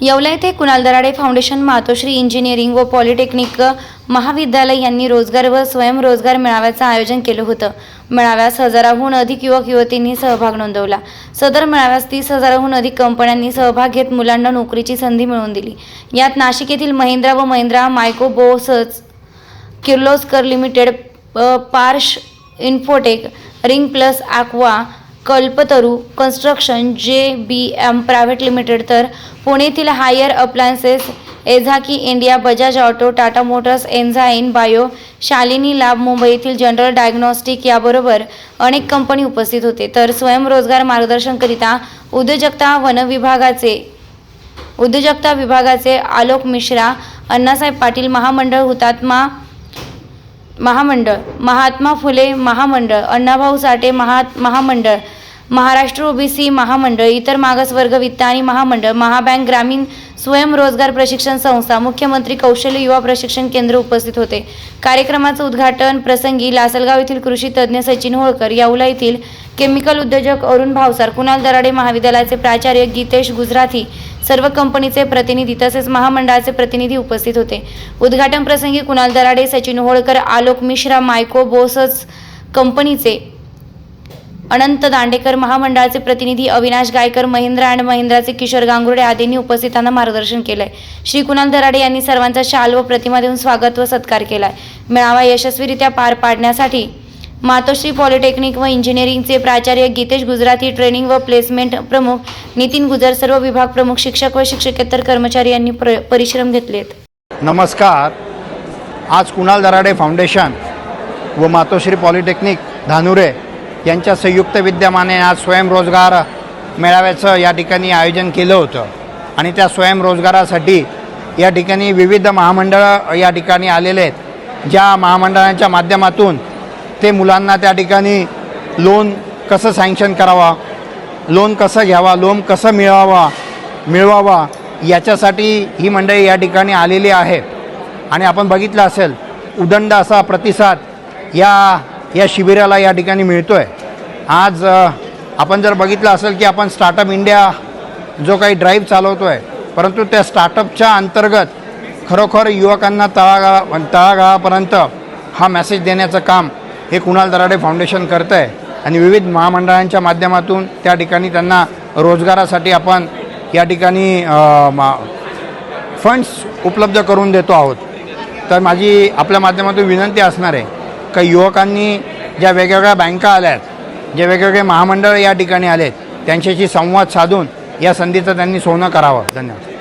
येवला येथे Kunal Darade foundation Matoshri engineering व polytechnic महाविद्यालय यांनी रोजगार व स्वयंरोजगार मेळाव्याचं आयोजन केलं होतं. मेळाव्यास हजाराहून अधिक युवक युवतींनी सहभाग नोंदवला. सदर मेळाव्यास तीस हजाराहून अधिक कंपन्यांनी सहभाग घेत मुलांना नोकरीची संधी मिळवून दिली. यात नाशिक येथील महिंद्रा व Mahindra मायकोबोसच Kirloskar limited Parsh infotech ring plus aqua Kalpataru construction J B M private limited तर पुणेतील Haier appliances Yazaki India Bajaj auto Tata motors Enzene bio Shalini लाभ मुंबईतील जनरल डायग्नॉस्टिक याबरोबर अनेक कंपनी उपस्थित होते. तर स्वयंरोजगार मार्गदर्शनकरिता उद्योजकता वन विभागाचे उद्योजकता विभागाचे आलोक मिश्रा अण्णासाहेब पाटील महामंडळ हुतात्मा महामंडळ महात्मा फुले महामंडळ अण्णाभाऊ साठे महा महामंडळ महाराष्ट्र ओबीसी महामंडळ इतर मागासवर्ग वित्त आणि महामंडळ महाबँक ग्रामीण स्वयंरोजगार प्रशिक्षण संस्था मुख्यमंत्री कौशल्य युवा प्रशिक्षण केंद्र उपस्थित होते. कार्यक्रमाचं उद्घाटन प्रसंगी लासलगाव येथील कृषी तज्ज्ञ सचिन होळकर याउला येथील केमिकल उद्योजक अरुण भावसार कुणाल दराडे महाविद्यालयाचे प्राचार्य गीतेश गुजराथी सर्व कंपनीचे प्रतिनिधी तसेच महामंडळाचे प्रतिनिधी उपस्थित होते. उद्घाटन प्रसंगी कुणाल दराडे सचिन होळकर आलोक मिश्रा मायको बोसच कंपनीचे अनंत दांडेकर महामंडळाचे प्रतिनिधी अविनाश गायकर महिंद्रा अँड महिंद्राचे किशोर गांगुर्डे आदींनी उपस्थितांना मार्गदर्शन केलंय. श्री कुणाल दराडे यांनी सर्वांचा शाल व प्रतिमा देऊन स्वागत व सत्कार केलाय. मेळावा यशस्वीरित्या पार पाडण्यासाठी मातोश्री पॉलिटेक्निक व इंजिनिअरिंगचे प्राचार्य गीतेश गुजराती ट्रेनिंग व प्लेसमेंट प्रमुख नितीन गुजर सर्व विभाग प्रमुख शिक्षक व शिक्षकेतर कर्मचारी यांनी प्र परिश्रम घेतलेत. नमस्कार. आज कुणाल दराडे फाउंडेशन व मातोश्री पॉलिटेक्निक धानुरे यांच्या संयुक्त विद्यमाने आज स्वयंरोजगार मेळाव्याचं या ठिकाणी आयोजन केलं होतं. आणि त्या स्वयंरोजगारासाठी या ठिकाणी विविध महामंडळं या ठिकाणी आलेले आहेत. ज्या महामंडळांच्या माध्यमातून ते मुलांना त्या ठिकाणी लोन कसं सँक्शन करावा लोन कसं घ्यावा लोन कसं मिळवावा मिळवावा याच्यासाठी ही मंडळी या ठिकाणी आलेली आहे. आणि आपण बघितलं असेल उदंड असा प्रतिसाद या या शिबिराला या ठिकाणी मिळतो आहे आज आपण जर बघितलं असेल की आपण स्टार्टअप इंडिया जो काही ड्राईव्ह चालवतो आहे परंतु त्या स्टार्टअपच्या अंतर्गत खरोखर युवकांना तळागाळा तळागाळापर्यंत हा मेसेज देण्याचं काम हे कुणाल दराडे फाउंडेशन करतं आहे आणि विविध महामंडळांच्या माध्यमातून त्या ठिकाणी त्यांना रोजगारासाठी आपण या ठिकाणी मा फंड्स उपलब्ध करून देतो आहोत. तर माझी आपल्या माध्यमातून विनंती असणार आहे का युवकांनी ज्या वेगवेगळ्या बँका आल्या आहेत जे वेगवेगळे महामंडळ या ठिकाणी आले आहेत त्यांच्याशी संवाद साधून या संधीचं त्यांनी सोनं करावं. धन्यवाद.